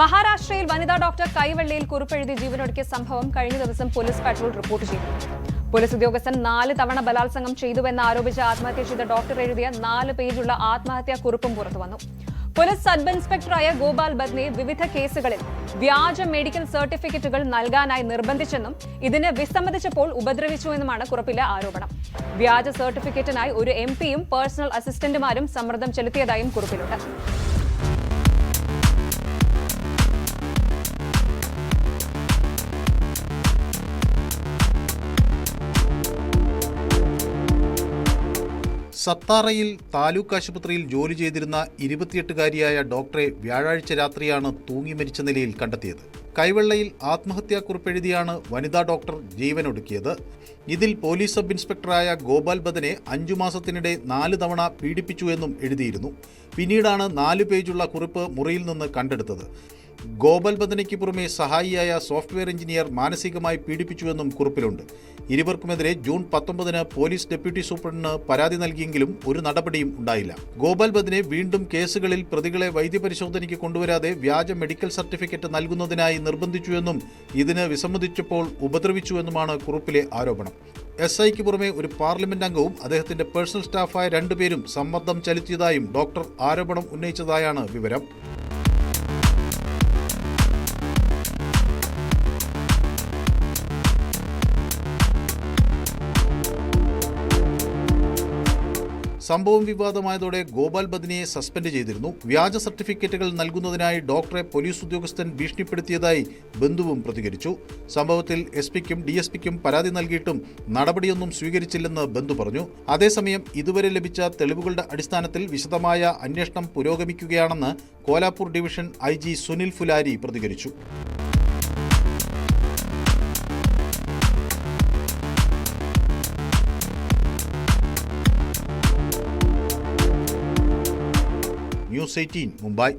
മഹാരാഷ്ട്രയിൽ വനിതാ ഡോക്ടർ കൈവള്ളിയിൽ കുറിപ്പെഴുതി ജീവനൊടുക്കിയ സംഭവം കഴിഞ്ഞ ദിവസം പോലീസ് പട്രോൾ റിപ്പോർട്ട് ചെയ്തു. പോലീസ് ഉദ്യോഗസ്ഥൻ നാല് തവണ ബലാത്സംഗം ചെയ്തുവെന്ന് ആരോപിച്ച് ആത്മഹത്യ ചെയ്ത ഡോക്ടർ എഴുതിയ നാല് പേജുള്ള ആത്മഹത്യാ കുറിപ്പും പുറത്തുവന്നു പോലീസ് സബ് ഇൻസ്പെക്ടറായ ഗോപാൽ ബദ്നെ വിവിധ കേസുകളിൽ വ്യാജ മെഡിക്കൽ സർട്ടിഫിക്കറ്റുകൾ നൽകാനായി നിർബന്ധിച്ചെന്നും ഇതിന് വിസമ്മതിച്ചപ്പോൾ ഉപദ്രവിച്ചുവെന്നുമാണ് കുറിപ്പിലെ ആരോപണം. വ്യാജ സർട്ടിഫിക്കറ്റിനായി ഒരു എം പിയും പേഴ്സണൽ അസിസ്റ്റന്റുമാരും സമ്മർദ്ദം ചെലുത്തിയതായും കുറിപ്പിലുണ്ട്. സത്താറയിൽ താലൂക്ക് ആശുപത്രിയിൽ ജോലി ചെയ്തിരുന്ന ഇരുപത്തിയെട്ടുകാരിയായ ഡോക്ടറെ വ്യാഴാഴ്ച രാത്രിയാണ് തൂങ്ങി മരിച്ച നിലയിൽ കണ്ടെത്തിയത്. കൈവെള്ളയിൽ ആത്മഹത്യാക്കുറിപ്പെഴുതിയാണ് വനിതാ ഡോക്ടർ ജീവനൊടുക്കിയത് ഇതിൽ പോലീസ് സബ് ഇൻസ്പെക്ടറായ ഗോപാൽ ബദനെ അഞ്ചു മാസത്തിനിടെ നാല് തവണ പീഡിപ്പിച്ചു എന്നും എഴുതിയിരുന്നു. പിന്നീടാണ് നാല് പേജുള്ള കുറിപ്പ് മുറിയിൽ നിന്ന് കണ്ടെടുത്തത്. ഗോപാൽ ബദനയ്ക്ക് പുറമെ സഹായിയായ സോഫ്റ്റ്വെയർ എഞ്ചിനീയർ മാനസികമായി പീഡിപ്പിച്ചുവെന്നും കുറിപ്പിലുണ്ട്. ഇരുവർക്കുമെതിരെ ജൂൺ പത്തൊമ്പതിന് പോലീസ് ഡെപ്യൂട്ടി സൂപ്രണ്ടിന് പരാതി നൽകിയെങ്കിലും ഒരു നടപടിയും ഉണ്ടായില്ല. ഗോപാൽ വീണ്ടും കേസുകളിൽ പ്രതികളെ വൈദ്യപരിശോധനയ്ക്ക് കൊണ്ടുവരാതെ വ്യാജ മെഡിക്കൽ സർട്ടിഫിക്കറ്റ് നൽകുന്നതിനായി നിർബന്ധിച്ചുവെന്നും ഇതിന് വിസമ്മതിച്ചപ്പോൾ ഉപദ്രവിച്ചുവെന്നുമാണ് കുറിപ്പിലെ ആരോപണം. എസ് ഐക്ക് പുറമെ ഒരു പാർലമെന്റ് അംഗവും അദ്ദേഹത്തിന്റെ പേഴ്സണൽ സ്റ്റാഫായ രണ്ടുപേരും സമ്മർദ്ദം ചെലുത്തിയതായും ഡോക്ടർ ആരോപണം ഉന്നയിച്ചതായാണ് വിവരം. സംഭവം വിവാദമായതോടെ ഗോപാൽ ബദിനിയെ സസ്പെൻഡ് ചെയ്തിരുന്നു. വ്യാജ സർട്ടിഫിക്കറ്റുകൾ നൽകുന്നതിനായി ഡോക്ടറെ പോലീസ് ഉദ്യോഗസ്ഥൻ ഭീഷണിപ്പെടുത്തിയതായി ബന്ധുവും പ്രതികരിച്ചു. സംഭവത്തിൽ എസ് പിക്കും ഡി എസ് പിക്കും പരാതി നൽകിയിട്ടും നടപടിയൊന്നും സ്വീകരിച്ചില്ലെന്ന് ബന്ധു പറഞ്ഞു. അതേസമയം ഇതുവരെ ലഭിച്ച തെളിവുകളുടെ അടിസ്ഥാനത്തിൽ വിശദമായ അന്വേഷണം പുരോഗമിക്കുകയാണെന്ന് കോലാപൂർ ഡിവിഷൻ ഐ സുനിൽ ഫുലാരി പ്രതികരിച്ചു. News Eighteen Mumbai.